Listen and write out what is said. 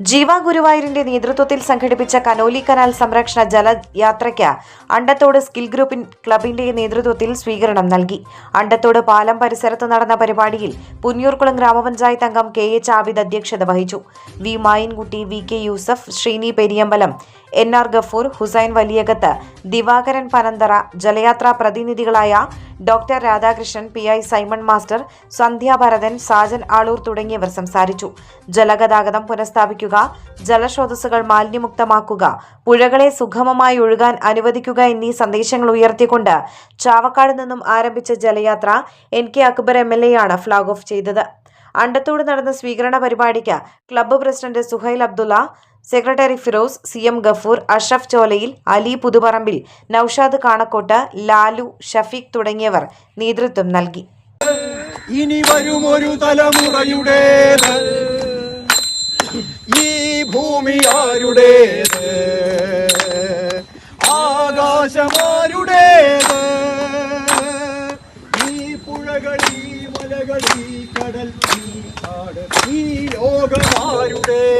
ജീവ ഗുരുവായൂരിന്റെ നേതൃത്വത്തിൽ സംഘടിപ്പിച്ച കനോലി കനാൽ സംരക്ഷണ ജലയാത്രയ്ക്ക് അണ്ടത്തോട് സ്കിൽ ഗ്രൂപ്പിൻ ക്ലബിന്റെ നേതൃത്വത്തിൽ സ്വീകരണം നൽകി. അണ്ടത്തോട് പാലം പരിസരത്ത് നടന്ന പരിപാടിയിൽ പുന്നൂർക്കുളം ഗ്രാമപഞ്ചായത്ത് അംഗം കെ എച്ച് ആബിദ് അധ്യക്ഷത വഹിച്ചു. V Mayinkutty V K Yusuf Sreeni Periyambalam N R Gafoor Hussain Valiyakath Divakaran Panantara ജലയാത്രാ പ്രതിനിധികളായ doctor Radhakrishnan P I Simon master Sandhyabharathan Sajan Aloor തുടങ്ങിയവർ സംസാരിച്ചു. ജലഗതാഗതം പുനഃസ്ഥാപിക്കുക ജലസ്രോതസ്സുകൾ മാലിന്യമുക്തമാക്കുക പുഴകളെ സുഗമമായി ഒഴുകാൻ അനുവദിക്കുക എന്നീ സന്ദേശങ്ങൾ ഉയർത്തിക്കൊണ്ട് ചാവക്കാട് നിന്നും ആരംഭിച്ച ജലയാത്ര N K Akbar M L A ആണ് ഫ്ളാഗ് ഓഫ് ചെയ്തത്. അണ്ടത്തോട് നടന്ന സ്വീകരണ പരിപാടിക്ക് club president Suhail Abdulla secretary Firoz C M Gafoor Ashaf Cholayil Ali Puthuparambil Naushad Kanakkot Lalu Shafeeq തുടങ്ങിയവർ നേതൃത്വം നൽകി. ഇനി വരുമൊരു തലമുറയുടേത്. ഈ ഭൂമി ആരുടേത്? ആകാശമാരുടേത്? ഈ പുഴകളി മലകളി കടൽ ഈ കാട് ഈ ലോകമാരുടേത്?